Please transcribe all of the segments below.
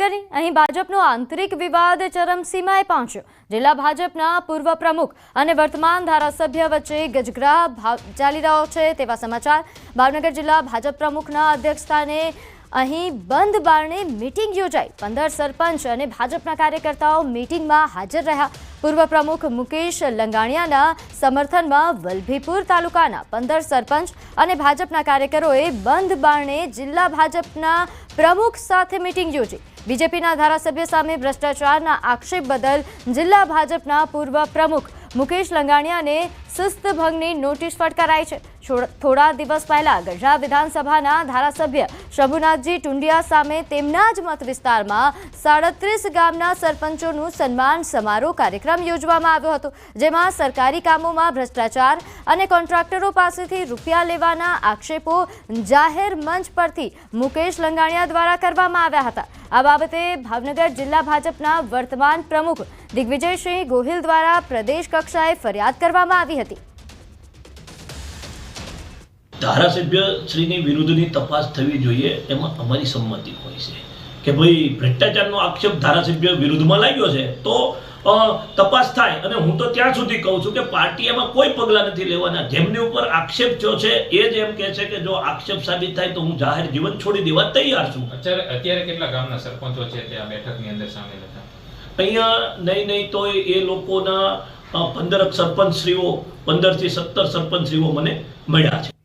ભાવનગરની અહીં ભાજપનો આંતરિક વિવાદ ચરમસીમાએ પહોંચ્યો. જિલ્લા ભાજપના પૂર્વ પ્રમુખ અને વર્તમાન ધારાસભ્ય વચ્ચે ગજગ્રાહ ચાલી રહ્યો છે તેવા સમાચાર. ભાવનગર જિલ્લા ભાજપ પ્રમુખના અધ્યક્ષસ્થાને અહીં બંધ બારણે મિટિંગ યોજાઈ. પંદર સરપંચ અને ભાજપના કાર્યકર્તાઓ મિટિંગમાં હાજર રહ્યા. પૂર્વ પ્રમુખ મુકેશ લંગાણિયાના સમર્થનમાં વલભીપુર તાલુકાના પંદર સરપંચ અને ભાજપના કાર્યકરોએ બંધ બારણે જિલ્લા ભાજપના પ્રમુખ સાથે મીટિંગ યોજી. બીજેપીના ધારાસભ્ય સામે ભ્રષ્ટાચારના આક્ષેપ બદલ જિલ્લા ભાજપના પૂર્વ પ્રમુખ મુકેશ લંગાણિયાને શિસ્ત ભંગની નોટિસ ફટકારાઈ છે. થોડા દિવસ પહેલા ગઢડા વિધાનસભાના ધારાસભ્ય શંભુનાથજી ટુંડિયા સામે તેમના જ મત વિસ્તારમાં સાડત્રીસ ગામના સરપંચોનું સન્માન સમારોહ કાર્યક્રમ યોજવામાં આવ્યો હતો, જેમાં સરકારી કામોમાં ભ્રષ્ટાચાર અને કોન્ટ્રાક્ટરો પાસેથી રૂપિયા લેવાના આક્ષેપો જાહેર મંચ પરથી મુકેશ લંગાણિયા દ્વારા કરવામાં આવ્યા હતા. આ બાબતે ભાવનગર જિલ્લા ભાજપના વર્તમાન પ્રમુખ દિગ્વિજયસિંહ ગોહિલ દ્વારા પ્રદેશ કક્ષાએ ફરિયાદ કરવામાં આવી હતી. ધારાસભ્ય શ્રીની વિરુદ્ધની તપાસ થવી જોઈએ એમાં અમારી સંમતિ હોય છે. કે ભાઈ ભ્રષ્ટાચારનો આક્ષેપ ધારાસભ્ય વિરુદ્ધમાં લાગ્યો છે, તો તપાસ થાય. અને હું તો ત્યાં સુધી કહું છું કે પાર્ટી એમાં કોઈ પગલાં નથી લેવાના. જેમની ઉપર આક્ષેપ થયો છે એ જ એમ કહે છે કે જો આક્ષેપ સાબિત થાય તો હું જાહેર જીવન છોડી દેવા તૈયાર છું. અત્યારે અત્યારે કેટલા ગામના સરપંચો છે તે આ બેઠકની અંદર સામેલ હતા? અહીંયા નહીં નહીં તો એ લોકોના પંદર સરપંચશ્રીઓ પંદરથી સત્તર સરપંચશ્રીઓ મને મળ્યા છે.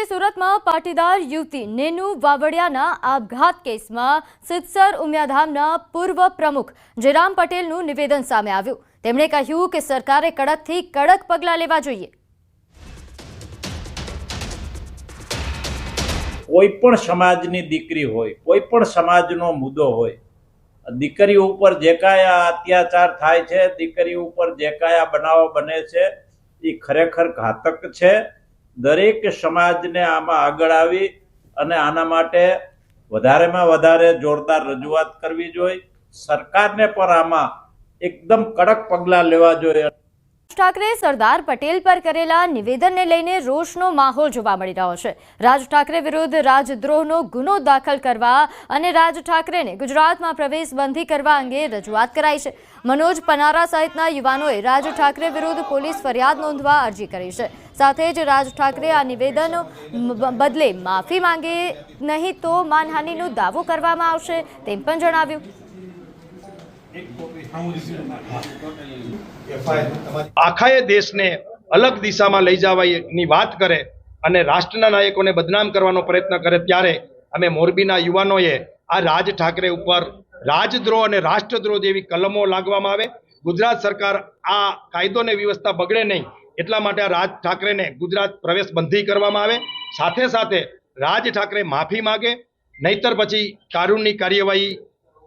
સુરતમાં પાટીદાર યુવતી નેનુ વાવડિયાના આપઘાત કેસમાં સિદ્ધસર ઉમિયાધામના પૂર્વ પ્રમુખ જયરામ પટેલનું નિવેદન સામે આવ્યું. તેમણે કહ્યું કે સરકારે કડકથી કડક પગલાં લેવા જોઈએ. કોઈ પણ સમાજની દીકરી હોય, કોઈ પણ સમાજનો મુદ્દો હોય, દીકરી ઉપર જે કાંઈ અત્યાચાર થાય છે, દીકરી ઉપર જે કાંઈ બનાવો બને છે એ ખરેખર ઘાતક છે. દરેક સમાજને આમાં આગળ આવી અને આના માટે વધારેમાં વધારે જોરદાર રજૂઆત કરવી જોઈએ. સરકારને પણ આમાં એકદમ કડક પગલાં લેવા જોઈએ. ઠાકરે સરદાર પટેલ પર કરેલા નિવેદનને લઈને રોષનો માહોલ જોવા મળી રહ્યો છે. રાજ ઠાકરે વિરુદ્ધ રાજદ્રોહનો ગુનો દાખલ કરવા અને રાજ ઠાકરેને ગુજરાતમાં પ્રવેશ બંધી કરવા અંગે રજૂઆત કરાઈ છે. મનોજ પનારા સહિતના યુવાનોએ રાજ ઠાકરે વિરુદ્ધ પોલીસ ફરિયાદ નોંધવા અરજી કરી છે. સાથે જ રાજ ઠાકરે આ નિવેદન બદલે માફી માંગે નહીં તો માનહાનિનો દાવો કરવામાં આવશે તેમ પણ જણાવ્યું. આખાએ દેશને અલગ દિશામાં લઈ જવાની વાત કરે અને રાષ્ટ્રના નાયકોને બદનામ કરવાનો પ્રયત્ન કરે ત્યારે અમે મોરબીના યુવાનોએ આ રાજ ઠાકરે ઉપર રાજદ્રોહ અને રાષ્ટ્રદ્રોહ જેવી કલમો લાગવામાં આવે. ગુજરાત સરકાર આ કાયદો અને વ્યવસ્થા બગડે નહીં એટલા માટે આ રાજ ઠાકરેને ગુજરાત પ્રવેશ બંધી કરવામાં આવે. સાથે સાથે રાજ ઠાકરે માફી માગે. નહીતર પછી કાનૂની કાર્યવાહી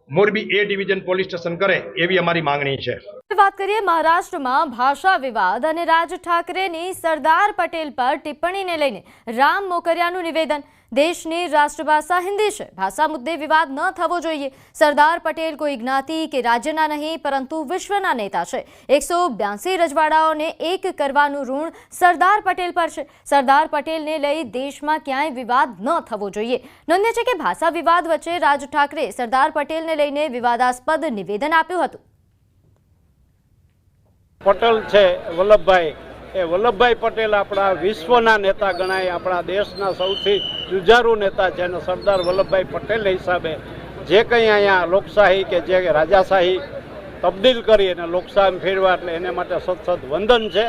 Morbi A division police station કરે એવી અમારી માંગણી છે. વાત કરીએ મહારાષ્ટ્રમાં ભાષા વિવાદ અને રાજ ઠાકરેની સરદાર પટેલ પર ટિપ્પણીને લઈને રામ મોકરિયાનું નિવેદન. દેશની રાષ્ટ્રભાષા હિન્દી છે. ભાષા મુદ્દે વિવાદ ન થવો જોઈએ. સરદાર પટેલ કોઈ જ્ઞાતિ કે રાજ્યના નહીં, પરંતુ વિશ્વના નેતા છે. એકસો બ્યાસી રજવાડાઓને એક કરવાનું ઋણ સરદાર પટેલ પર છે. સરદાર પટેલને લઈ દેશમાં ક્યાંય વિવાદ ન થવો જોઈએ. નોંધ્ય છે કે ભાષા વિવાદ વચ્ચે રાજ ઠાકરે સરદાર પટેલને લઈને વિવાદાસ્પદ નિવેદન આપ્યું હતું. પટેલ છે વલ્લભભાઈ. એ વલ્લભભાઈ પટેલ આપણા વિશ્વના નેતા ગણાય. આપણા દેશના સૌથી જુજારુ નેતા છે અને સરદાર વલ્લભભાઈ પટેલના હિસાબે જે કંઈ અહીંયા લોકશાહી કે જે રાજાશાહી તબદીલ કરી અને લોકશાહી ફેરવા એટલે એને માટે સતસત વંદન છે.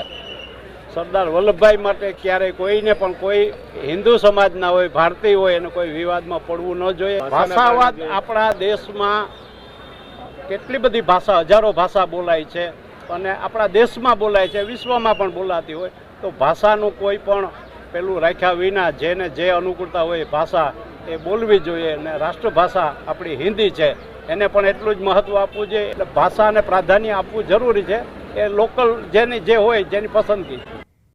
સરદાર વલ્લભભાઈ માટે ક્યારેય કોઈને પણ કોઈ હિન્દુ સમાજના હોય ભારતીય હોય એને કોઈ વિવાદમાં પડવું ન જોઈએ. ભાષાવાદ આપણા દેશમાં કેટલી બધી ભાષા હજારો ભાષા બોલાય છે અને આપણા દેશમાં બોલાય છે વિશ્વમાં પણ બોલાતી હોય તો ભાષાનું કોઈ પણ પેલું રાખ્યા વિના જેને જે અનુકૂળતા હોય ભાષા એ બોલવી જોઈએ અને રાષ્ટ્રભાષા આપણી હિન્દી છે. એને પણ એટલું જ મહત્ત્વ આપવું જોઈએ. એટલે ભાષાને પ્રાધાન્ય આપવું જરૂરી છે. એ લોકલ જેની જે હોય જેની પસંદગી.